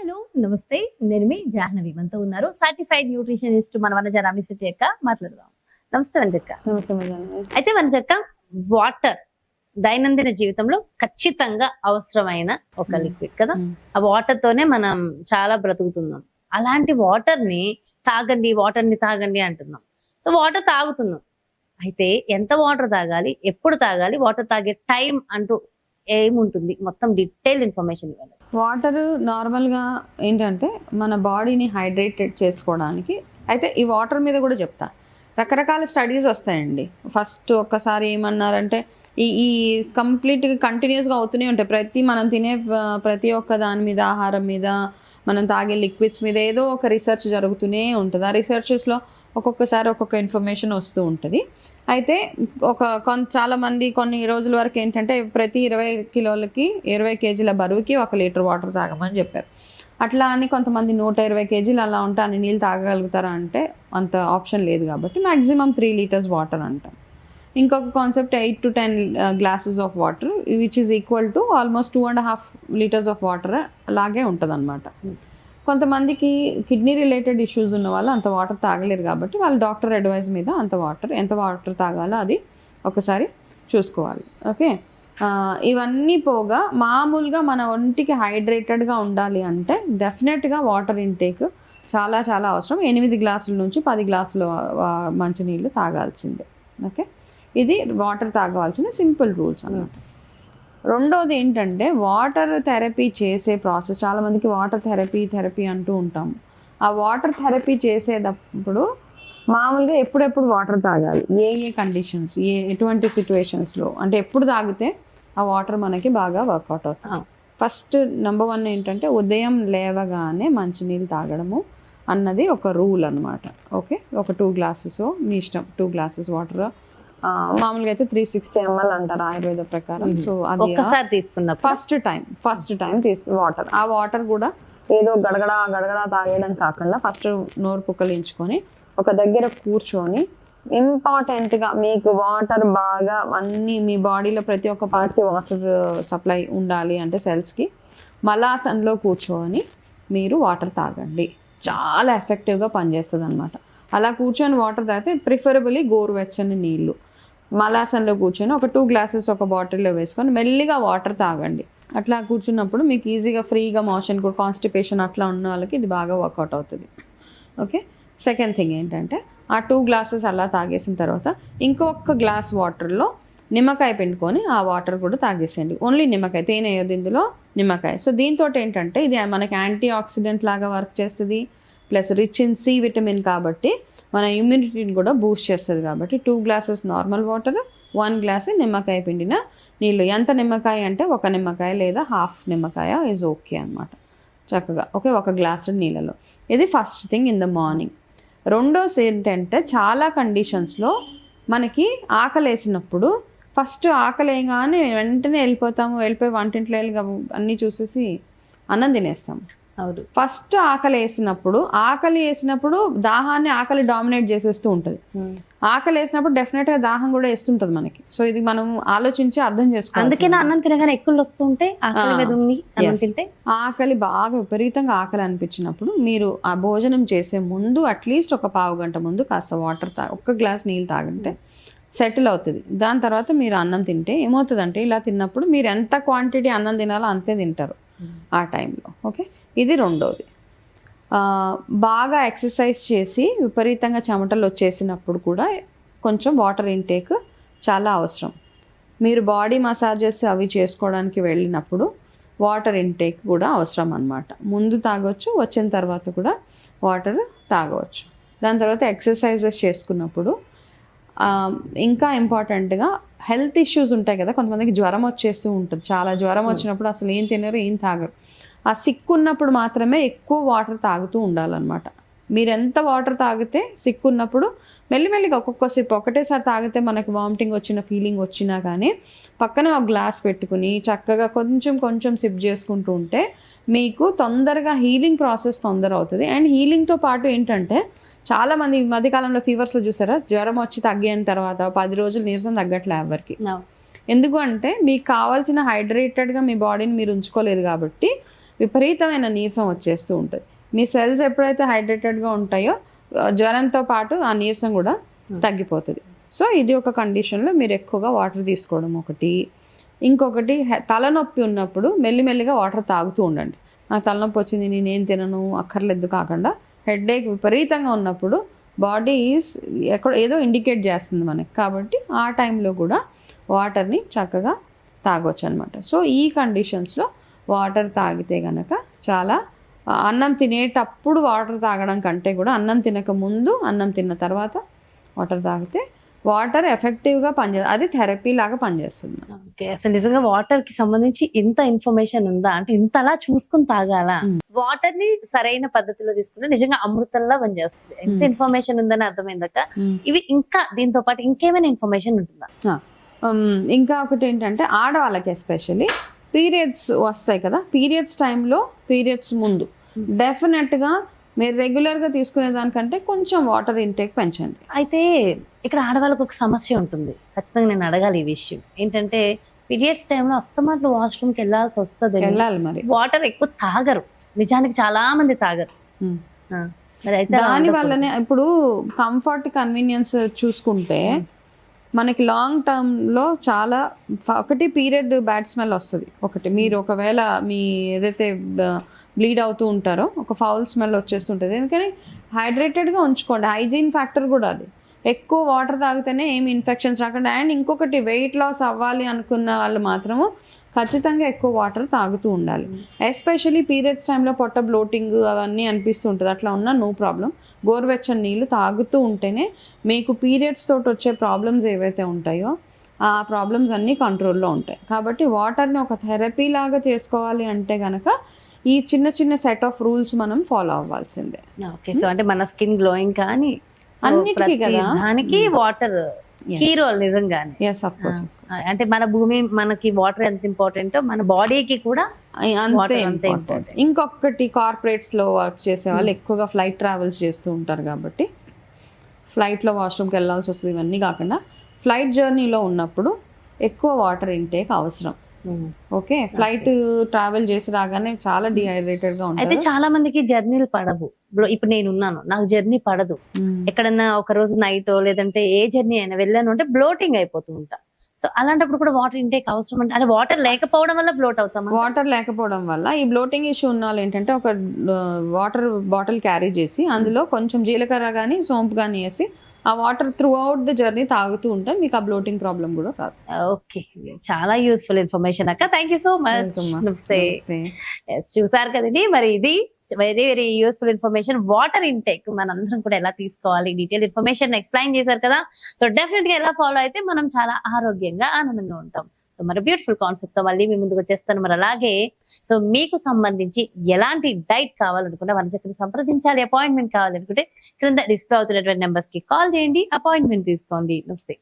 Hello నమస్తే. నేను మీ జాహ్నవి. మనతో ఉన్నారు సర్టిఫైడ్ న్యూట్రిషనిస్ట్ మన వనజ రామిశెట్టి యొక్క మాట్లాడదాం. నమస్తే వనజక్క. నమస్తే. అయితే వనజక్క వాటర్ దైనందిన జీవితంలో ఖచ్చితంగా అవసరమైన ఒక. లిక్విడ్ కదా. ఆ వాటర్ తోనే మనం చాలా బ్రతుకుతున్నాం. అలాంటి వాటర్ని తాగండి వాటర్ని తాగండి అంటున్నాం. సో వాటర్ తాగుతున్నాం. అయితే ఎంత వాటర్ తాగాలి ఎప్పుడు తాగాలి వాటర్ తాగే టైం అంటూ ఏముంటుంది? మొత్తం డీటెయిల్ ఇన్ఫర్మేషన్ ఇవ్వండి. వాటర్ నార్మల్గా ఏంటంటే మన బాడీని హైడ్రేటెడ్ చేసుకోవడానికి. అయితే ఈ వాటర్ మీద కూడా చెప్తా. రకరకాల స్టడీస్ వస్తాయండి. ఫస్ట్ ఒక్కసారి ఏమన్నారంటే ఈ ఈ కంప్లీట్గా కంటిన్యూస్గా అవుతూనే ఉంటాయి. ప్రతి మనం తినే ప్రతి ఒక్క దాని మీద ఆహారం మీద మనం తాగే లిక్విడ్స్ మీద ఏదో ఒక రీసెర్చ్ జరుగుతూనే ఉంటుంది. ఆ రీసెర్చెస్లో ఒక్కొక్కసారి ఒక్కొక్క ఇన్ఫర్మేషన్ వస్తూ ఉంటుంది. అయితే ఒక కొన్ చాలామంది కొన్ని రోజుల వరకు ఏంటంటే ప్రతి ఇరవై కిలోలకి ఇరవై కేజీల బరువుకి ఒక లీటర్ వాటర్ తాగమని చెప్పారు. అట్లా అని కొంతమంది నూట ఇరవై కేజీలు అలా ఉంటే అన్ని నీళ్ళు తాగగలుగుతారా అంటే అంత ఆప్షన్ లేదు కాబట్టి మ్యాక్సిమం త్రీ లీటర్స్ వాటర్ అంటాం. ఇంకొక concept eight to ten glasses of water which is equal to almost two and half litres of water అలాగే ఉంటుంది అనమాట కొంతమందికి కిడ్నీ రిలేటెడ్ ఇష్యూస్ ఉన్న వాళ్ళు అంత వాటర్ తాగలేరు కాబట్టి వాళ్ళు డాక్టర్ అడ్వైస్ మీద అంత వాటర్ ఎంత వాటర్ తాగాలో అది ఒకసారి చూసుకోవాలి. ఓకే? ఇవన్నీ పోగా మామూలుగా మన ఒంటికి హైడ్రేటెడ్గా ఉండాలి అంటే డెఫినెట్గా వాటర్ ఇంటేక్ చాలా చాలా అవసరం. ఎనిమిది గ్లాసుల నుంచి పది గ్లాసుల మంచినీళ్ళు తాగాల్సిందే. ఓకే? ఇది వాటర్ తాగవలసిన సింపుల్ రూల్స్ అన్నమాట. రెండోది ఏంటంటే వాటర్ థెరపీ చేసే ప్రాసెస్. చాలా మందికి వాటర్ థెరపీ థెరపీ అంటూ ఉంటాం. ఆ వాటర్ థెరపీ చేసేటప్పుడు మామూలుగా ఎప్పుడెప్పుడు వాటర్ తాగాలి? ఏ ఏ కండిషన్స్ ఏ ఎటువంటి సిచ్యువేషన్స్లో అంటే ఎప్పుడు తాగితే ఆ వాటర్ మనకి బాగా వర్కౌట్ అవుతుంది. ఫస్ట్ నెంబర్ వన్ ఏంటంటే ఉదయం లేవగానే మంచినీళ్ళు తాగడము అన్నది ఒక రూల్ అన్నమాట. ఓకే? ఒక టూ గ్లాసెస్ మీ ఇష్టం టూ గ్లాసెస్ వాటర్ మామూలుగా అయితే త్రీ సిక్స్టీ ఎంఎల్ అంటారు ఆయుర్వేద ప్రకారం. సో అది ఒక్కసారి తీసుకున్నప్పుడు? ఫస్ట్ టైం ఫస్ట్ టైం తీసి వాటర్ ఆ వాటర్ కూడా ఏదో గడగడ గడగడ తాగేయడం కాకుండా ఫస్ట్ నోరు పుక్కలించుకొని ఒక దగ్గర కూర్చొని ఇంపార్టెంట్గా మీకు వాటర్ బాగా అన్ని మీ బాడీలో ప్రతి ఒక్క పార్ట్కి వాటర్ సప్లై ఉండాలి అంటే cells కి మలాసన్లో కూర్చొని మీరు వాటర్ తాగండి. చాలా ఎఫెక్టివ్గా పనిచేస్తుంది అనమాట అలా కూర్చొని వాటర్ తాగితే ప్రిఫరబుల్లీ గోరువెచ్చని నీళ్ళు. మలాసన్లో కూర్చొని ఒక టూ గ్లాసెస్ ఒక బాటిల్లో వేసుకొని మెల్లిగా వాటర్ తాగండి. అట్లా కూర్చున్నప్పుడు మీకు ఈజీగా ఫ్రీగా మోషన్ కూడా కాన్స్టిపేషన్ అట్లా ఉన్న వాళ్ళకి ఇది బాగా వర్కౌట్ అవుతుంది. ఓకే సెకండ్ థింగ్ ఏంటంటే ఆ టూ గ్లాసెస్ అలా తాగేసిన తర్వాత ఇంకొక గ్లాస్ వాటర్లో నిమ్మకాయ పిండుకొని ఆ వాటర్ కూడా తాగేసేయండి. ఓన్లీ నిమ్మకాయ తేనె వేయదు ఇందులో నిమ్మకాయ. సో దీంతో ఏంటంటే ఇది మనకి యాంటీ ఆక్సిడెంట్ లాగా వర్క్ చేస్తుంది. Plus rich in C vitamin కాబట్టి మన ఇమ్యూనిటీని కూడా బూస్ట్ చేస్తుంది కాబట్టి two glasses normal water one glass నిమ్మకాయ పిండిన నీళ్ళు. ఎంత నిమ్మకాయ అంటే ఒక నిమ్మకాయ లేదా హాఫ్ నిమ్మకాయ ఈజ్ ఓకే అన్నమాట. చక్కగా ఓకే ఒక గ్లాస్ నీళ్ళలో. ఇది first thing in the morning రెండోది ఏంటంటే చాలా కండిషన్స్లో మనకి ఆకలేసినప్పుడు ఫస్ట్ ఆకలేయగానే వెంటనే వెళ్ళిపోతాము వెళ్ళిపోయి వంటింట్లో వెళ్ళి అన్నీ చూసేసి అన్నం తినేస్తాం అవును. ఫస్ట్ ఆకలి వేసినప్పుడు ఆకలి వేసినప్పుడు దాహాన్ని ఆకలి డామినేట్ చేసేస్తూ ఉంటుంది. ఆకలి వేసినప్పుడు డెఫినెట్గా దాహం కూడా వేస్తుంటుంది మనకి. సో ఇది మనం ఆలోచించి అర్థం చేసుకోవాలి అందుకే అన్నం తినగానే ఎక్కువ వస్తుంటే ఆకలి ఆకలి బాగా విపరీతంగా ఆకలి అనిపించినప్పుడు మీరు ఆ భోజనం చేసే ముందు అట్లీస్ట్ ఒక పావు గంట ముందు కాస్త వాటర్ తా ఒక్క గ్లాస్ నీళ్ళు తాగంటే సెటిల్ అవుతుంది. దాని తర్వాత మీరు అన్నం తింటే ఏమవుతుందంటే ఇలా తిన్నప్పుడు మీరు ఎంత క్వాంటిటీ అన్నం తినాలో అంతే తింటారు ఆ టైంలో. ఓకే? ఇది రెండోది. బాగా ఎక్సర్సైజ్ చేసి విపరీతంగా చెమటలు వచ్చేసినప్పుడు కూడా కొంచెం వాటర్ ఇంటేక్ చాలా అవసరం. మీరు బాడీ మసాజెస్ అవి చేసుకోవడానికి వెళ్ళినప్పుడు వాటర్ ఇంటేక్ కూడా అవసరం అన్నమాట. ముందు తాగొచ్చు వచ్చిన తర్వాత కూడా వాటర్ తాగవచ్చు. దాని తర్వాత ఎక్సర్సైజెస్ చేసుకున్నప్పుడు ఇంకా ఇంపార్టెంట్గా హెల్త్ ఇష్యూస్ ఉంటాయి కదా కొంతమందికి జ్వరం వచ్చేస్తూ ఉంటుంది. చాలా జ్వరం వచ్చినప్పుడు అసలు ఏం తినరు ఏం తాగరు. ఆ సిక్ ఉన్నప్పుడు మాత్రమే ఎక్కువ వాటర్ తాగుతూ ఉండాలన్నమాట. మీరు ఎంత వాటర్ తాగితే సిక్ ఉన్నప్పుడు మెల్లిమెల్లిగా ఒక్కొక్క సిప్ ఒకటేసారి తాగితే మనకి వామిటింగ్ వచ్చిన ఫీలింగ్ వచ్చినా కానీ పక్కనే ఒక గ్లాస్ పెట్టుకుని చక్కగా కొంచెం కొంచెం సిప్ చేసుకుంటూ ఉంటే మీకు తొందరగా హీలింగ్ ప్రాసెస్ తొందర అవుతుంది అండ్ హీలింగ్తో పాటు ఏంటంటే చాలా మంది ఈ మధ్యకాలంలో ఫీవర్స్లో చూసారా? జ్వరం వచ్చి తగ్గిన తర్వాత పది రోజులు నీరసం తగ్గట్లే ఎవరికి. ఎందుకు అంటే మీకు కావాల్సిన హైడ్రేటెడ్గా మీ బాడీని మీరు ఉంచుకోలేదు కాబట్టి విపరీతమైన నీరసం వచ్చేస్తూ ఉంటుంది. మీ సెల్స్ ఎప్పుడైతే హైడ్రేటెడ్గా ఉంటాయో జ్వరంతో పాటు ఆ నీరసం కూడా తగ్గిపోతుంది. సో ఇది ఒక కండిషన్లో మీరు ఎక్కువగా వాటర్ తీసుకోవడం ఒకటి. ఇంకొకటి తలనొప్పి ఉన్నప్పుడు మెల్లిమెల్లిగా వాటర్ తాగుతూ ఉండండి. నాకు తలనొప్పి వచ్చింది నేనేం తినను అక్కర్లేదు కాకుండా హెడేక్ విపరీతంగా ఉన్నప్పుడు బాడీ ఎక్కడ ఏదో ఇండికేట్ చేస్తుంది మనకి. కాబట్టి ఆ టైంలో కూడా వాటర్ని చక్కగా తాగొచ్చు అనమాట సో ఈ కండిషన్స్లో వాటర్ తాగితే గనక చాలా అన్నం తినేటప్పుడు వాటర్ తాగడం కంటే కూడా అన్నం తినక ముందు అన్నం తిన్న తర్వాత వాటర్ తాగితే వాటర్ ఎఫెక్టివ్గా పనిచేస్తుంది అది థెరపీ లాగా పనిచేస్తుంది ఓకే అసలు నిజంగా వాటర్కి సంబంధించి ఇంత ఇన్ఫర్మేషన్ ఉందా? అంటే ఇంతలా చూసుకుని తాగాల. వాటర్ని సరైన పద్ధతిలో తీసుకుంటే నిజంగా అమృతంలా పనిచేస్తుంది. ఎంత. ఇన్ఫర్మేషన్ ఉందని అర్థమైందక్క? ఇవి ఇంకా దీంతో పాటు ఇంకేమైనా ఇన్ఫర్మేషన్ ఉంటుందా? ఇంకా ఒకటి ఏంటంటే ఆడవాళ్ళకి ఎస్పెషల్లీ పీరియడ్స్ వస్తాయి కదా? పీరియడ్స్ టైంలో పీరియడ్స్ ముందు. డెఫినెట్గా మీరు రెగ్యులర్గా తీసుకునే దానికంటే కొంచెం వాటర్ ఇంటేక్ పెంచండి. అయితే ఇక్కడ ఆడవాళ్ళకి ఒక సమస్య ఉంటుంది. ఖచ్చితంగా నేను అడగాలి ఈ విషయం. ఏంటంటే పీరియడ్స్ టైంలో అస్తమాట్లు వాష్రూమ్కి వెళ్ళాల్సి వస్తుంది వెళ్ళాలి మరి. వాటర్ ఎక్కువ తాగరు. నిజానికి చాలా మంది తాగరు. మరి అయితే దాని. వల్లనే ఇప్పుడు కంఫర్ట్ కన్వీనియన్స్ చూసుకుంటే మనకి లాంగ్ టర్మ్లో చాలా ఒకటి పీరియడ్ బ్యాడ్ స్మెల్ వస్తుంది. ఒకటి మీరు ఒకవేళ మీ ఏదైతే బ్లీడ్ అవుతూ ఉంటారో ఒక ఫౌల్ స్మెల్ వచ్చేస్తుంటుంది. ఎందుకని? హైడ్రేటెడ్గా ఉంచుకోండి. హైజీన్ ఫ్యాక్టర్ కూడా అది. ఎక్కువ వాటర్ తాగితేనే ఏమి ఇన్ఫెక్షన్స్ రాకుండా అండ్ ఇంకొకటి వెయిట్ లాస్ అవ్వాలి అనుకున్న వాళ్ళు మాత్రము ఖచ్చితంగా ఎక్కువ వాటర్ తాగుతూ ఉండాలి. ఎస్పెషలీ పీరియడ్స్ టైంలో పొట్ట బ్లోటింగ్ అవన్నీ అనిపిస్తూ ఉంటుంది. అట్లా ఉన్నా నో ప్రాబ్లం గోరువెచ్చని నీళ్ళు తాగుతూ ఉంటేనే మీకు పీరియడ్స్ తోటి వచ్చే ప్రాబ్లమ్స్ ఏవైతే ఉంటాయో ఆ ప్రాబ్లమ్స్ అన్నీ కంట్రోల్లో ఉంటాయి. కాబట్టి వాటర్ని ఒక థెరపీ లాగా చేసుకోవాలి అంటే గనక ఈ చిన్న చిన్న సెట్ ఆఫ్ రూల్స్ మనం ఫాలో అవ్వాల్సిందే. ఓకే సో అంటే మన స్కిన్ గ్లోయింగ్ కానీ అన్నిటికీ కదా. దానికి వాటర్ Yes. హీరో నిజంగానే. ఎస్ ఆఫ్ కోర్స్ ఆ, అంటే మన భూమి మనకి వాటర్ ఎంత ఇంపార్టెంట్ మన బాడీకి కూడా అంతే ఇంపార్టెంట్. ఇంకొకటి కార్పొరేట్స్లో వర్క్ చేసే వాళ్ళు ఎక్కువగా ఫ్లైట్ ట్రావెల్స్ చేస్తూ ఉంటారు కాబట్టి ఫ్లైట్లో వాష్రూమ్కి వెళ్ళాల్సి వస్తుంది ఇవన్నీ కాకుండా ఫ్లైట్ జర్నీలో ఉన్నప్పుడు ఎక్కువ వాటర్ ఇంటేక్ అవసరం. ఓకే ఫ్లైట్ ట్రావెల్ చేసి రాగానే చాలా డిహైడ్రేటెడ్గా అయితే ఉంటారు. చాలా మందికి జర్నీలు పడవు. ఇప్పుడు నేను ఉన్నాను నాకు జర్నీ పడదు. ఎక్కడన్నా ఒక రోజు నైట్ లేదంటే ఏ జర్నీ అయినా వెళ్ళాను అంటే బ్లోటింగ్ అయిపోతూ ఉంటా. సో అలాంటప్పుడు కూడా వాటర్ ఇంటేక్ అవసరం అంటే అంటే వాటర్ లేకపోవడం వల్ల బ్లోట్ అవుతామా? వాటర్ లేకపోవడం వల్ల ఈ బ్లోటింగ్ ఇష్యూ ఉన్న వాళ్ళు ఏంటంటే ఒక వాటర్ బాటిల్ క్యారీ చేసి అందులో కొంచెం జీలకర్ర కానీ సోంపు కానీ వేసి ఆ water throughout the journey తాగుతూ ఉంటే మీకు ఆ బ్లోటింగ్ ప్రాబ్లం కూడా రాదు. ఓకే చాలా యూస్ఫుల్ ఇన్ఫర్మేషన్ అక్క. థ్యాంక్ యూ సో మచ్ చూసారు కదండి. మరి ఇది very very useful information water intake మనందరం కూడా ఎలా తీసుకోవాలి? డీటెయిల్ ఇన్ఫర్మేషన్ ఎక్స్ప్లెయిన్ చేశారు కదా. సో డెఫినెట్గా ఎలా ఫాలో అయితే మనం చాలా ఆరోగ్యంగా ఆనందంగా ఉంటాం. సో మరి బ్యూటిఫుల్ కాన్సెప్ట్తో మళ్ళీ మీ ముందుకు వచ్చేస్తాను. మరి అలాగే సో మీకు సంబంధించి ఎలాంటి డైట్ కావాలనుకున్నా మన చక్కని సంప్రదించాలి అపాయింట్మెంట్ కావాలనుకుంటే క్రింద డిస్ప్లే అవుతున్నటువంటి నెంబర్స్కి కాల్ చేయండి అపాయింట్మెంట్ తీసుకోండి. నమస్తే.